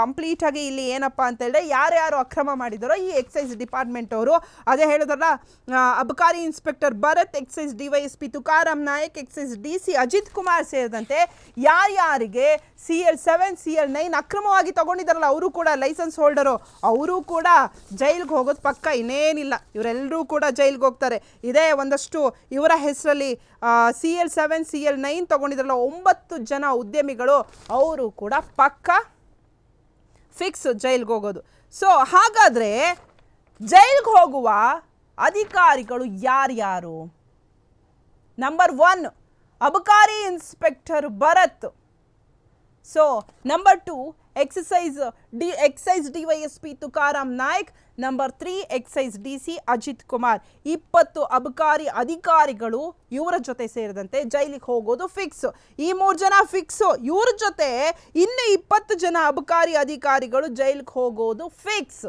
Complete ಆಗಿ ಇಲ್ಲಿ ಏನಪ್ಪ ಅಂತ ಹೇಳಿದ್ರೆ ಯಾರ್ಯಾರು ಅಕ್ರಮ ಮಾಡಿದಾರೋ ಈ ಎಕ್ಸೈಸ್ ಡಿಪಾರ್ಟ್ಮೆಂಟ್ ಅವರು. ಅದೇ ಹೇಳಿದ್ರಲ್ಲ ಅಬಕಾರಿ inspector Bharat, excise DYSP Tukaram Nayak, excise D C Ajith Kumar ಸೇರಿದಂತೆ ಯಾರ್ಯಾರಿಗೆ C L seven C L nine ಅಕ್ರಮವಾಗಿ ತಗೊಂಡಿದ್ದಾರಲ್ಲ, ಅವರು ಕೂಡ ಲೈಸೆನ್ಸ್ ಹೋಲ್ಡರು. ಅವರು ಕೂಡ ಜೈಲ್ಗೆ ಹೋಗೋದು ಪಕ್ಕ ಇನ್ನೇನಿಲ್ಲ. ಇವರೆಲ್ಲರೂ ಕೂಡ ಜೈಲ್ಗೆ ಹೋಗ್ತಾರೆ. ಇದೇ ಒಂದಷ್ಟು ಇವರ ಹೆಸರಲ್ಲಿ C L seven C L nine ತಗೊಂಡಿದ್ರಲ್ಲ ಒಂಬತ್ತು ಜನ ಉದ್ಯಮಿಗಳು, ಅವರು ಕೂಡ ಪಕ್ಕ ಫಿಕ್ಸ್ ಜೈಲ್ಗೆ ಹೋಗೋದು. ಸೊ ಹಾಗಾದರೆ ಜೈಲ್ಗೆ ಹೋಗುವ ಅಧಿಕಾರಿಗಳು ಯಾರ್ಯಾರು? ನಂಬರ್ ಒನ್ ಅಬಕಾರಿ inspector Bharat. So number two excise D excise D Y S P Tukaram Naik number three excise D C Ajith Kumar ಇಪ್ಪತ್ತು ಅಬಕಾರಿ ಅಧಿಕಾರಿಗಳು ಇವರ ಜೊತೆ ಸೇರಿದಂತೆ ಜೈಲಿಗೆ ಹೋಗೋದು ಫಿಕ್ಸ್ ಈ ಮೂರು ಜನ ಫಿಕ್ಸ್ ಇವ್ರ ಜೊತೆ ಇನ್ನು ಇಪ್ಪತ್ತು ಜನ ಅಬಕಾರಿ ಅಧಿಕಾರಿಗಳು ಜೈಲಿಗೆ ಹೋಗೋದು ಫಿಕ್ಸ್